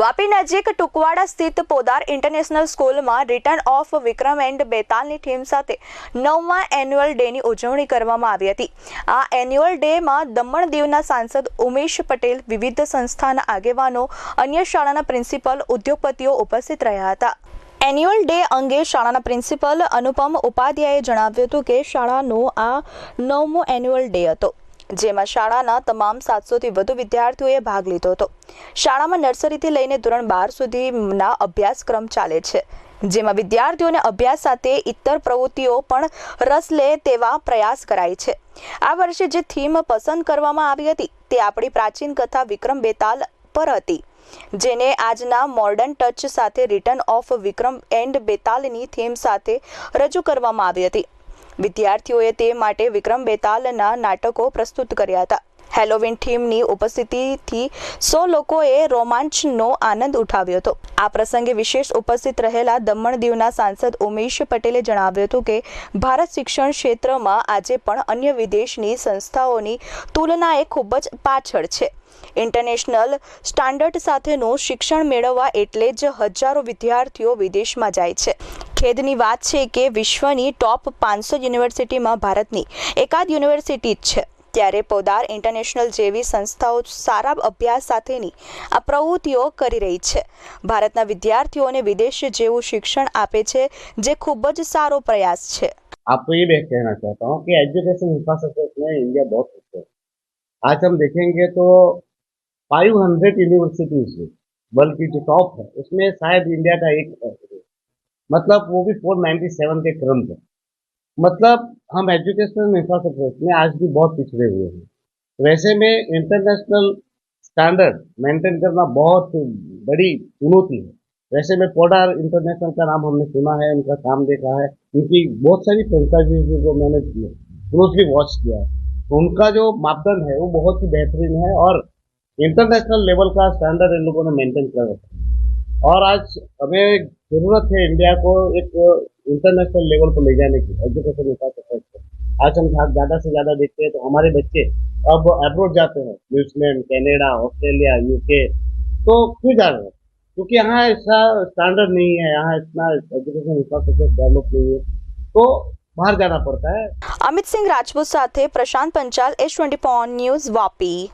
વાપી નજીક ટુકવાડા સ્થિત પોદાર ઇન્ટરનેશનલ સ્કૂલમાં રિટર્ન ઓફ વિક્રમ એન્ડ બેતાલની થીમ સાથે નવમા એન્યુઅલ ડેની ઉજવણી કરવામાં આવી હતી. આ એન્યુઅલ ડેમાં દમણ દીવના સાંસદ ઉમેશ પટેલ, વિવિધ સંસ્થાના આગેવાનો, અન્ય શાળાના પ્રિન્સિપલ, ઉદ્યોગપતિઓ ઉપસ્થિત રહ્યા હતા. એન્યુઅલ ડે અંગે શાળાના પ્રિન્સિપલ અનુપમ ઉપાધ્યાયે જણાવ્યું હતું કે શાળાનો આ નવમો એન્યુઅલ ડે હતો. જેમાં શાળાના તમામ સાતસોથી વધુ વિદ્યાર્થીઓએ ભાગ લીધો હતો. શાળામાં નર્સરીથી લઈને ધોરણ બાર સુધીના અભ્યાસક્રમ ચાલે છે, જેમાં વિદ્યાર્થીઓને અભ્યાસ સાથે ઇતર પ્રવૃત્તિઓ પણ રસ લે તેવા પ્રયાસ કરાય છે. આ વર્ષે જે થીમ પસંદ કરવામાં આવી હતી તે આપણી પ્રાચીન કથા વિક્રમ બેતાલ પર હતી, જેને આજના મોર્ડન ટચ સાથે રિટર્ન ઓફ વિક્રમ એન્ડ બેતાલની થીમ સાથે રજૂ કરવામાં આવી હતી. વિદ્યાર્થીઓએ તે માટે વિક્રમ બેતાલના નાટકો પ્રસ્તુત કર્યા હતા. હેલોવીન થીમની ઉપસ્થિતિથી સો લોકોએ રોમાંચનો આનંદ ઉઠાવ્યો હતો. આ પ્રસંગે વિશેષ ઉપસ્થિત રહેલા દમણ દીવના સાંસદ ઉમેશ પટેલે જણાવ્યું હતું કે, ભારત શિક્ષણ ક્ષેત્રમાં આજે પણ અન્ય વિદેશની સંસ્થાઓની તુલનાએ ખૂબ જ પાછળ છે. ઇન્ટરનેશનલ સ્ટાન્ડર્ડ સાથેનું શિક્ષણ મેળવવા એટલે જ હજારો વિદ્યાર્થીઓ વિદેશમાં જાય છે. ખેદની વાત છે કે વિશ્વની ટોપ પાંચસો યુનિવર્સિટીમાં ભારતની એકાદ યુનિવર્સિટી જ છે ત્યારે પોદાર ઇન્ટરનેશનલ જેવી સંસ્થાઓ સારા અભ્યાસ સાથેની આ પ્રવૃત્તિઓ કરી રહી છે ભારતના વિદ્યાર્થીઓને વિદેશ જેવું શિક્ષણ આપે છે જે ખૂબ જ સારો પ્રયાસ છે आपको ये मैं कहना चाहता हूँ कि एजुकेशन इंफ्रास्ट्रक्चर में इंडिया बहुत पीछे है आज हम देखेंगे तो 500 यूनिवर्सिटीज है बल्कि जो टॉप है उसमें शायद इंडिया का एक है। मतलब वो भी 497 के क्रम पर मतलब हम एजुकेशन इंफ्रास्ट्रक्चर में आज भी बहुत पिछड़े हुए हैं। वैसे में इंटरनेशनल स्टैंडर्ड मेंटेन करना बहुत बड़ी चुनौती है। वैसे में पोडार इंटरनेशनल का नाम हमने सुना है, उनका काम देखा है। उनकी बहुत सारी फ्रेंचाइजीज को मैंने क्लोजली वॉच किया है। उनका जो मापदंड है वो बहुत ही बेहतरीन है और इंटरनेशनल लेवल का स्टैंडर्ड इन लोगों ने मेंटेन कर रखा है। और आज हमें जरूरत है इंडिया को एक इंटरनेशनल लेवल पर ले जाने की एजुकेशन इंफ्रास्ट्रक्चर आज हम आज ज्यादा से ज्यादा देखते हैं तो हमारे बच्चे अब अब्रोड जाते हैं न्यूजीलैंड कनाडा ऑस्ट्रेलिया यूके तो क्यों जा रहे हैं क्योंकि यहाँ ऐसा स्टैंडर्ड नहीं है यहाँ इतना एजुकेशन इंफ्रास्ट्रक्चर डेवलप नहीं है तो बाहर जाना पड़ता है અમિત સિંહ રાજપૂત સાથે Prashant Panchal S twenty news Vapi